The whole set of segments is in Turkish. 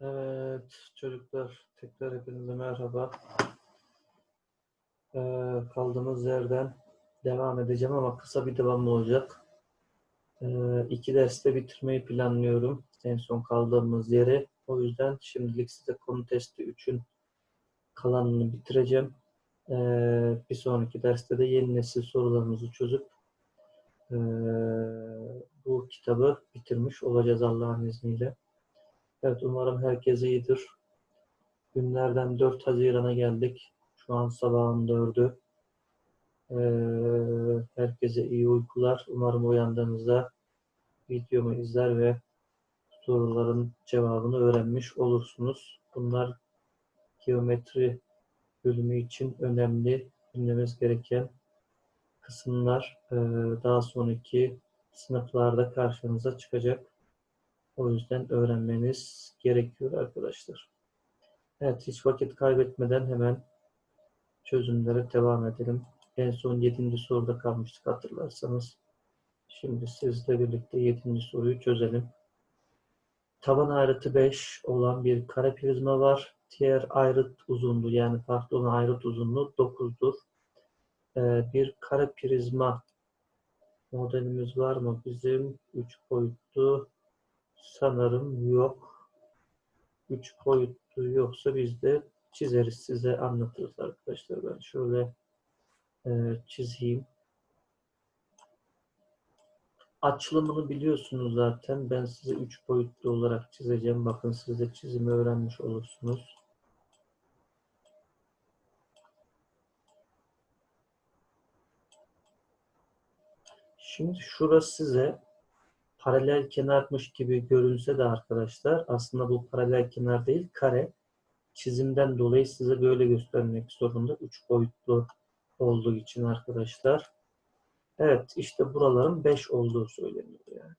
Evet çocuklar tekrar hepinize merhaba. Ee, kaldığımız yerden devam edeceğim ama kısa bir devam olacak. Ee, iki derste bitirmeyi planlıyorum en son kaldığımız yeri. O yüzden şimdilik size konu testi 3'ün kalanını bitireceğim. Ee, bir sonraki derste de yeni nesil sorularımızı çözüp ee, bu kitabı bitirmiş olacağız Allah'ın izniyle. Evet umarım herkes iyidir. Günlerden 4 Haziran'a geldik. Şu an sabahın 4'ü. Ee, herkese iyi uykular. Umarım uyandığınızda videomu izler ve soruların cevabını öğrenmiş olursunuz. Bunlar geometri bölümü için önemli bilmemiz gereken kısımlar. Ee, daha sonraki sınıflarda karşınıza çıkacak. O yüzden öğrenmeniz gerekiyor arkadaşlar. Evet hiç vakit kaybetmeden hemen çözümlere devam edelim. En son 7. soruda kalmıştık hatırlarsanız. Şimdi sizle birlikte 7. soruyu çözelim. Taban ayrıtı 5 olan bir kare prizma var. Diğer ayrıt uzunluğu yani farklı olan ayrıt uzunluğu 9'dur. Ee, bir kare prizma modelimiz var mı? Bizim 3 boyutlu sanırım yok. 3 boyutlu yoksa biz de çizeriz. Size anlatırız arkadaşlar. Ben şöyle e, çizeyim. Açılımını biliyorsunuz zaten. Ben size 3 boyutlu olarak çizeceğim. Bakın siz de çizimi öğrenmiş olursunuz. Şimdi şurası size paralel kenarmış gibi görünse de arkadaşlar aslında bu paralel kenar değil kare. Çizimden dolayı size böyle göstermek zorunda. Üç boyutlu olduğu için arkadaşlar. Evet işte buraların 5 olduğu söyleniyor yani.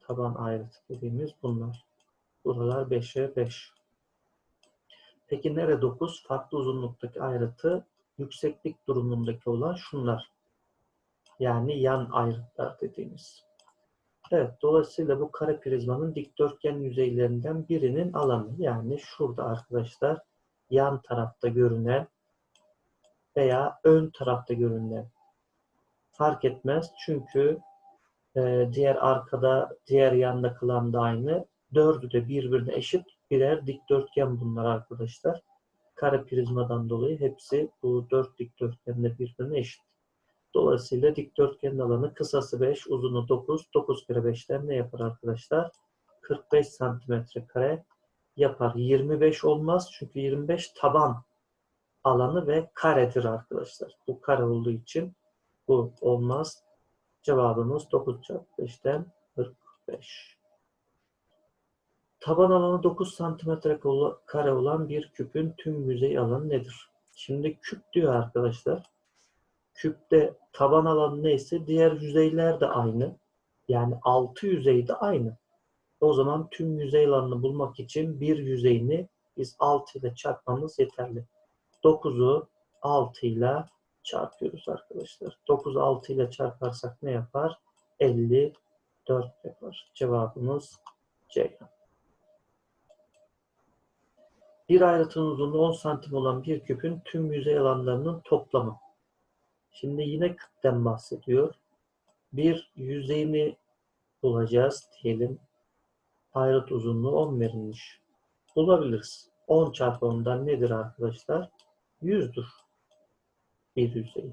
Taban ayrıtı dediğimiz bunlar. Buralar 5'e 5. Peki nere 9? Farklı uzunluktaki ayrıtı yükseklik durumundaki olan şunlar. Yani yan ayrıtlar dediğimiz. Evet, dolayısıyla bu kare prizmanın dikdörtgen yüzeylerinden birinin alanı. Yani şurada arkadaşlar yan tarafta görünen veya ön tarafta görünen fark etmez. Çünkü e, diğer arkada, diğer yanda kalan da aynı. Dördü de birbirine eşit birer dikdörtgen bunlar arkadaşlar. Kare prizmadan dolayı hepsi bu dört dikdörtgenle birbirine eşit. Dolayısıyla dikdörtgenin alanı kısası 5, uzunu 9. 9 kere 5'ten ne yapar arkadaşlar? 45 santimetre kare yapar. 25 olmaz çünkü 25 taban alanı ve karedir arkadaşlar. Bu kare olduğu için bu olmaz. Cevabımız 9 çarpı 5'ten 45. Taban alanı 9 santimetre kare olan bir küpün tüm yüzey alanı nedir? Şimdi küp diyor arkadaşlar küpte taban alanı neyse diğer yüzeyler de aynı. Yani altı yüzey de aynı. O zaman tüm yüzey alanını bulmak için bir yüzeyini biz 6 ile çarpmamız yeterli. 9'u 6 ile çarpıyoruz arkadaşlar. 9'u 6 ile çarparsak ne yapar? 54 yapar. Cevabımız C. Bir ayrıtın uzunluğu 10 santim olan bir küpün tüm yüzey alanlarının toplamı. Şimdi yine küpten bahsediyor. Bir yüzeyini bulacağız diyelim. Ayrıt uzunluğu 10 verilmiş. Bulabiliriz. 10 çarpı 10'dan nedir arkadaşlar? 100'dür. Bir yüzey.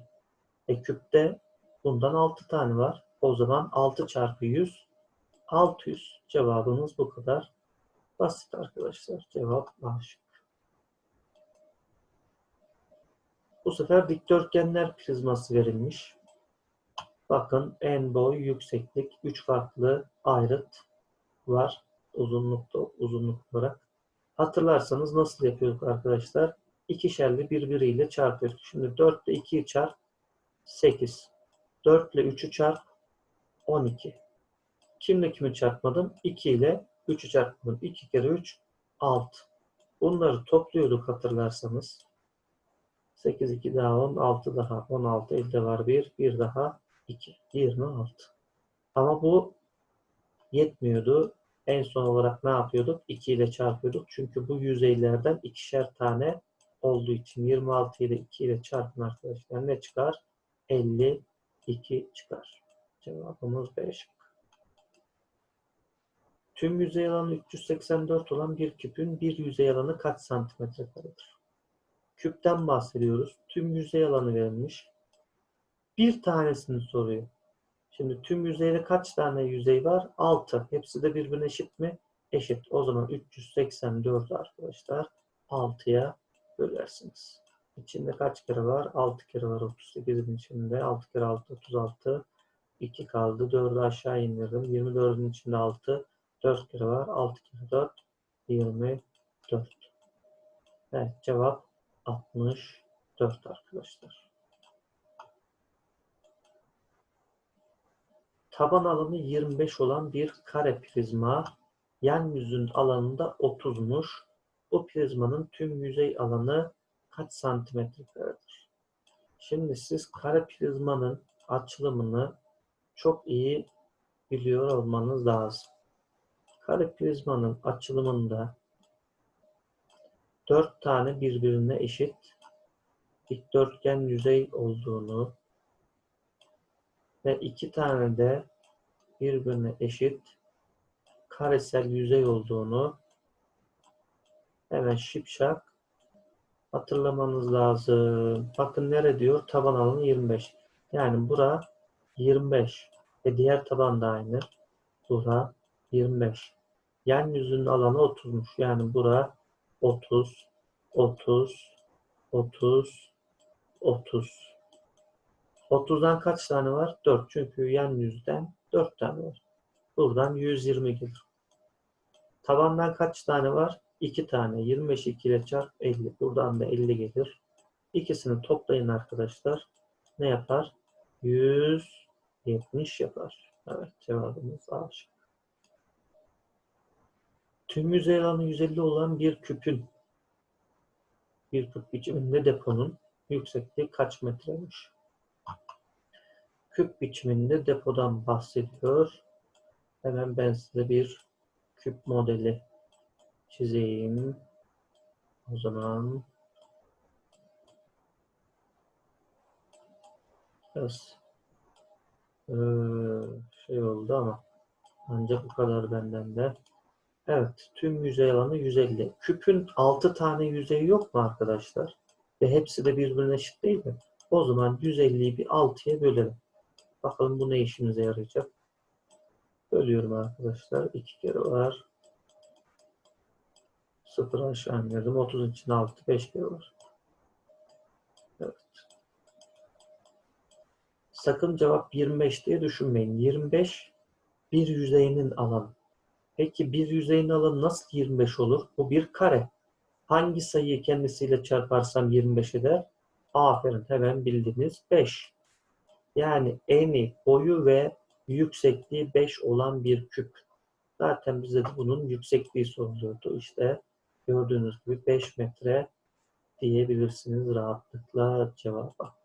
E küpte bundan 6 tane var. O zaman 6 çarpı 100 600. Cevabımız bu kadar. Basit arkadaşlar. Cevap A şıkkı. Bu sefer dikdörtgenler prizması verilmiş. Bakın en boy, yükseklik, üç farklı ayrıt var. Uzunlukta, uzunluk olarak. Hatırlarsanız nasıl yapıyorduk arkadaşlar? İkişerli birbiriyle çarpıyorduk. Şimdi 4 ile 2'yi çarp 8. 4 ile 3'ü çarp 12. Kimle kimi çarpmadım? 2 ile 3'ü çarpmadım. 2 kere 3 6. Bunları topluyorduk hatırlarsanız. 8, 2 daha 10, 6 daha 16, elde var 1, 1 daha 2, 26. Ama bu yetmiyordu. En son olarak ne yapıyorduk? 2 ile çarpıyorduk. Çünkü bu yüzeylerden ikişer tane olduğu için 26 ile 2 ile çarpın arkadaşlar. Ne çıkar? 52 çıkar. Cevabımız B. Tüm yüzey alanı 384 olan bir küpün bir yüzey alanı kaç santimetre karedir? Küpten bahsediyoruz. Tüm yüzey alanı verilmiş. Bir tanesini soruyor. Şimdi tüm yüzeyde kaç tane yüzey var? 6. Hepsi de birbirine eşit mi? Eşit. O zaman 384 arkadaşlar 6'ya bölersiniz. İçinde kaç kere var? 6 kere var 38'in içinde. 6 kere 6 36. 2 kaldı. 4'ü aşağı indirdim. 24'ün içinde 6. 4 kere var. 6 kere 4. 24. Evet cevap 64 arkadaşlar. Taban alanı 25 olan bir kare prizma yan yüzün alanında 30'muş. Bu prizmanın tüm yüzey alanı kaç santimetre? Şimdi siz kare prizmanın açılımını çok iyi biliyor olmanız lazım. Kare prizmanın açılımında 4 tane birbirine eşit dikdörtgen yüzey olduğunu ve iki tane de birbirine eşit karesel yüzey olduğunu hemen şipşak hatırlamanız lazım. Bakın nere diyor? Taban alanı 25. Yani bura 25 ve diğer taban da aynı. Bura 25. Yan yüzünün alanı 30'muş. Yani bura 30, 30, 30, 30. 30'dan kaç tane var? 4. Çünkü yan yüzden 4 tane var. Buradan 120 gelir. Tabandan kaç tane var? 2 tane. 25 2 ile çarp 50. Buradan da 50 gelir. İkisini toplayın arkadaşlar. Ne yapar? 170 yapar. Evet cevabımız A şıkkı. Tüm yüzey alanı 150 olan bir küpün bir küp biçiminde deponun yüksekliği kaç metreymiş? Küp biçiminde depodan bahsediyor. Hemen ben size bir küp modeli çizeyim. O zaman biraz ee, şey oldu ama ancak bu kadar benden de. Evet, tüm yüzey alanı 150. Küpün 6 tane yüzeyi yok mu arkadaşlar? Ve hepsi de birbirine eşit değil mi? O zaman 150'yi bir 6'ya bölelim. Bakalım bu ne işimize yarayacak. Bölüyorum arkadaşlar. 2 kere var. 0 aşağı indirdim. 30'un içinde 6, 5 kere var. Evet. Sakın cevap 25 diye düşünmeyin. 25 bir yüzeyinin alanı. Peki bir yüzeyin alanı nasıl 25 olur? Bu bir kare. Hangi sayıyı kendisiyle çarparsam 25 eder? Aferin hemen bildiniz 5. Yani eni, boyu ve yüksekliği 5 olan bir küp. Zaten bize de bunun yüksekliği soruluyordu. İşte gördüğünüz gibi 5 metre diyebilirsiniz rahatlıkla cevaba.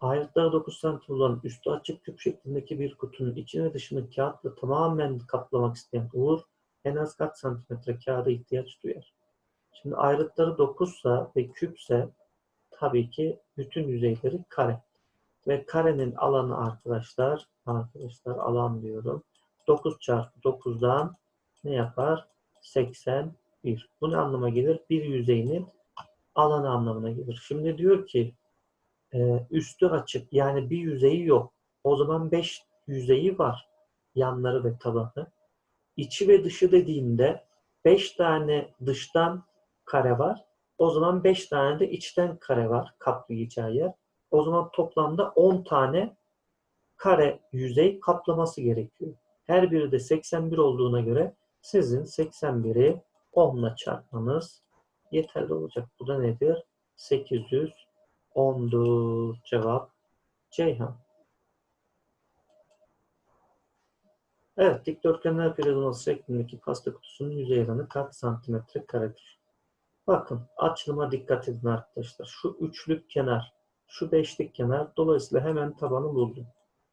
Ayrıtları 9 santim olan üstü açık küp şeklindeki bir kutunun içine dışını kağıtla tamamen kaplamak isteyen Uğur en az kaç santimetre kağıda ihtiyaç duyar? Şimdi ayrıtları 9 sa ve küpse tabii ki bütün yüzeyleri kare. Ve karenin alanı arkadaşlar, arkadaşlar alan diyorum. 9 çarpı 9'dan ne yapar? 81. Bu ne anlama gelir? Bir yüzeyinin alanı anlamına gelir. Şimdi diyor ki e, üstü açık yani bir yüzeyi yok. O zaman 5 yüzeyi var. Yanları ve tabanı. İçi ve dışı dediğinde 5 tane dıştan kare var. O zaman 5 tane de içten kare var kaplayacağı yer. O zaman toplamda 10 tane kare yüzey kaplaması gerekiyor. Her biri de 81 olduğuna göre sizin 81'i 10 ile çarpmanız yeterli olacak. Bu da nedir? 810'dur. Cevap Ceyhan. Evet, dikdörtgenler prizması şeklindeki pasta kutusunun yüzey alanı kaç santimetre karedir? Bakın, açılıma dikkat edin arkadaşlar. Şu üçlük kenar, şu beşlik kenar, dolayısıyla hemen tabanı buldum.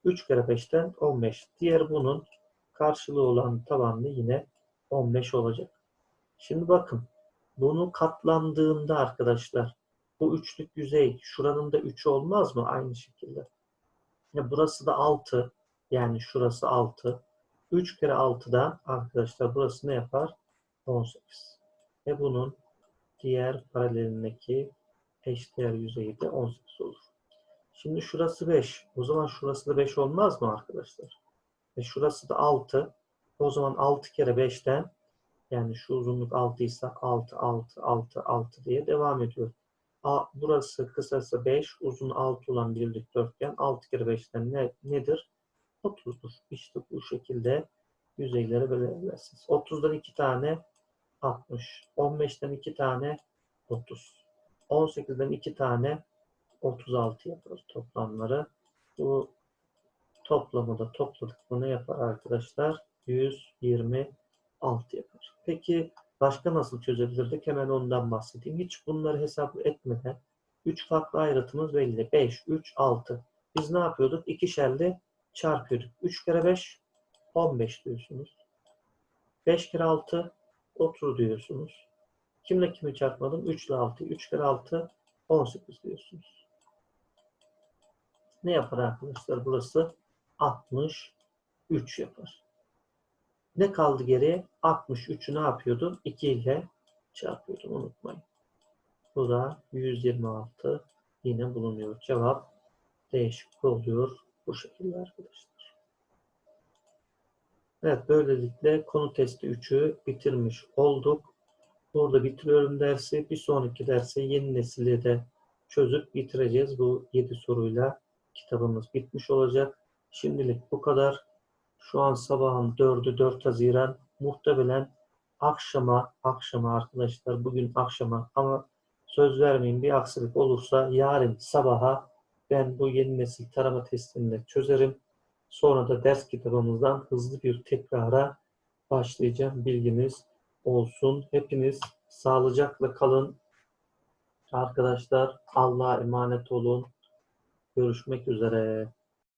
3 kere 5'ten 15. Diğer bunun karşılığı olan tabanlı yine 15 olacak. Şimdi bakın bunu katlandığında arkadaşlar bu üçlük yüzey şuranın da 3'ü olmaz mı aynı şekilde? Ya burası da 6 yani şurası 6. 3 kere 6'da arkadaşlar burası ne yapar? 18. Ve bunun diğer paralelindeki eşdeğer yüzeyi de 18 olur. Şimdi şurası 5. O zaman şurası da 5 olmaz mı arkadaşlar? Ve şurası da 6. O zaman 6 kere 5'ten yani şu uzunluk 6 ise 6, 6, 6, 6 diye devam ediyor. A, burası kısası 5, uzun 6 olan bir dikdörtgen 6 kere 5'ten ne, nedir? 30'dur. İşte bu şekilde yüzeyleri belirlersiniz. 30'dan 2 tane 60. 15'ten 2 tane 30. 18'den 2 tane 36 yapar toplamları. Bu toplamı da topladık mı ne yapar arkadaşlar? 126 yapar. Peki başka nasıl çözebilirdik? Hemen ondan bahsedeyim. Hiç bunları hesap etmeden 3 farklı ayrıtımız belli. 5, 3, 6. Biz ne yapıyorduk? İkişerli çarpıyorduk. 3 kere 5 15 diyorsunuz. 5 kere 6 30 diyorsunuz. Kimle kimi çarpmadım? 3 ile 6. 3 kere 6 18 diyorsunuz. Ne yapar arkadaşlar? Burası 63 yapar. Ne kaldı geriye? 63'ü ne yapıyordum? 2 ile çarpıyordum. Unutmayın. Bu da 126 yine bulunuyor. Cevap değişik oluyor. Bu şekilde arkadaşlar. Evet böylelikle konu testi 3'ü bitirmiş olduk. Burada bitiriyorum dersi. Bir sonraki derse yeni nesili de çözüp bitireceğiz. Bu 7 soruyla kitabımız bitmiş olacak. Şimdilik bu kadar. Şu an sabahın 4'ü 4 Haziran. Muhtemelen akşama, akşama arkadaşlar bugün akşama ama söz vermeyin bir aksilik olursa yarın sabaha ben bu yeni nesil tarama testini çözerim. Sonra da ders kitabımızdan hızlı bir tekrara başlayacağım. Bilginiz olsun. Hepiniz sağlıcakla kalın. Arkadaşlar Allah'a emanet olun. Görüşmek üzere.